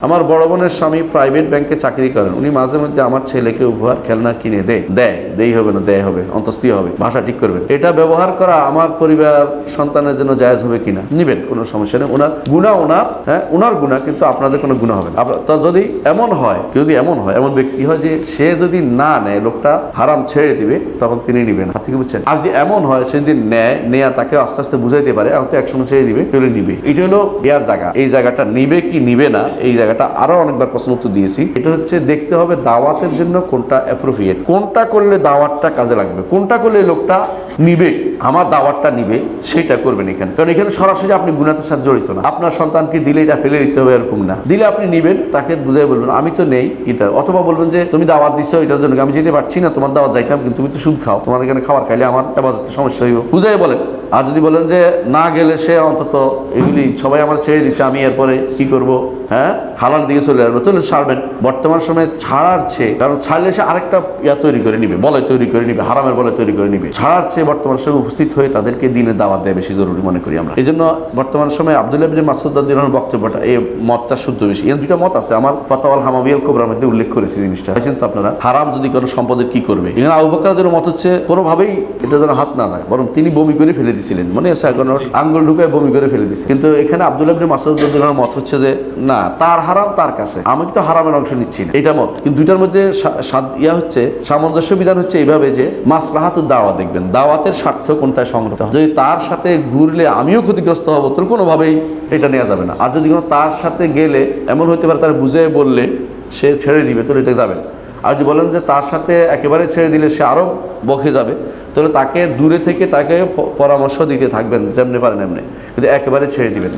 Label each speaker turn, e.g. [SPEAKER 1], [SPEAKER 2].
[SPEAKER 1] আমার বড় বোনের স্বামী প্রাইভেট ব্যাংকে চাকরি করেন। উনি মাঝে মধ্যে আমার ছেলেকে উপহার, খেলনা কিনে দেয়। দেয়, দেই হবে না, দেয় হবে অন্তস্তি হবে, ভাষা ঠিক করবেন এটা ব্যবহার করা আমার পরিবার সন্তানের জন্য জায়জ হবে কিনা, নিবেন, কোনো সমস্যা নেই। ওনার গুণা ওনার হ্যাঁ ওনার গুণা, কিন্তু আপনাদের কোনো গুণা হবে না। যদি এমন হয়, যদি এমন হয়, এমন ব্যক্তি হয় যে সে যদি না নেয়, লোকটা হারাম ছেড়ে দিবে, তখন তিনি নিবেন হাত থেকে বুঝছেন? আর যদি এমন হয়, সে যদি নেয়, নেয়া তাকে আস্তে আস্তে বুঝাইতে পারে হয়তো একসঙ্গে ছেড়ে দিবে তাহলে নিবে। এটা হলো দেওয়ার জায়গা। এই জায়গাটা নিবে কি নিবে না, এই জায়গাটা আরও অনেকবার প্রশ্ন উত্তর দিয়েছি। এটা হচ্ছে দেখতে হবে দাওয়াতের জন্য কোনটা অ্যাপ্রোপ্রিয়েট কোনটা করলে দাওয়াতটা কাজে লাগবে? কোনটা করলে লোকটা নিবে? আমার দাওয়াতটা নিবে, সেটা করবেন এখানে। কারণ এখানে সরাসরি আপনি গুণাতের সাথে জড়িত না। আপনার সন্তানকে দিলে এটা ফেলে দিতে হবে এরকম না। দিলে আপনি নিবেন, তাকে বুঝাই বলবেন, আমি তো নেই এটা। অথবা বলবেন যে, তুমি দাওয়াত দিচ্ছ এটার জন্য। আমি যেতে পারছি না, তোমার দাওয়াত যাইতাম, কিন্তু তুমি তো সুদ খাও। তোমার এখানে খাবার খাইলে আমার আবাদতে সমস্যা হইব। বুঝাই বলেন। আর যদি বলেন যে না গেলে সে অন্তত এগুলি সবাই আমার ছেড়ে দিচ্ছে আমি এরপরে কি করব? হ্যাঁ? হালাল দিকে চলে আসব। তাহলে ছাড়বেন। বর্তমান সময়ে ছাড়ার চেয়ে, কারণ ছাড়লে সে আরেকটা ইয়া তৈরি করে নিবে বলে তৈরি করে নিবে, হারামের বলে তৈরি করে নিবে। ছাড়ার চেয়ে বর্তমান সময়ে উপস্থিত হয়ে তাদেরকে দিনের দাওয়াত দেওয়া বেশি জরুরি মনে করি আমরা। এই জন্য বর্তমান সময়ে আবদুল্লাহ বিন মাসুদ্দিনের বক্তব্যটা, এই মতটা শুদ্ধ বেশি। এর দুটা মত আছে। আমার ফতাওয়াল হামাবিয়াল কোবরার মধ্যে উল্লেখ করেছি জিনিসটা। পাইছেন তো আপনারা, হারাম যদি কোনো সম্পদের কি করবে? এখানে আবু বকরাদের মত হচ্ছে, কোনোভাবেই এটা যেন হাত না লাগে বরং তিনি বমি করে ফেলে দিছিলেন। মনে আছে এখন আঙ্গুল ঢুকে বমি করে ফেলে দিচ্ছে কিন্তু এখানে আবদুল্লাহ বিন মাসুদ্দিনের মত হচ্ছে যে, না, তার হারাম তার কাছে। আমি তো হারামের অংশ নিচ্ছি না। এটা মত। কিন্তু দুইটার মধ্যে ইয়া হচ্ছে, সামঞ্জস্য বিধান হচ্ছে এইভাবে যে, মাসলাহাত দাওয়াত দেখবেন। দাওয়াতের স্বার্থ কোনটায় সংগ্রহ। যদি তার সাথে ঘুরলে আমিও ক্ষতিগ্রস্ত হব তো কোনোভাবেই এটা নেওয়া যাবে না। আর যদি কোনো তার সাথে গেলে, এমন হতে পারে তার বুঝে বললে, সে ছেড়ে দিবে তাহলে এটা যাবে না। আর যদি বলেন যে তার সাথে একেবারে ছেড়ে দিলে সে আরও বকে যাবে, তাহলে তাকে দূরে থেকে তাকে পরামর্শ দিতে থাকবেন, যেমনি পারেন এমনি। কিন্তু একেবারে ছেড়ে দিবেন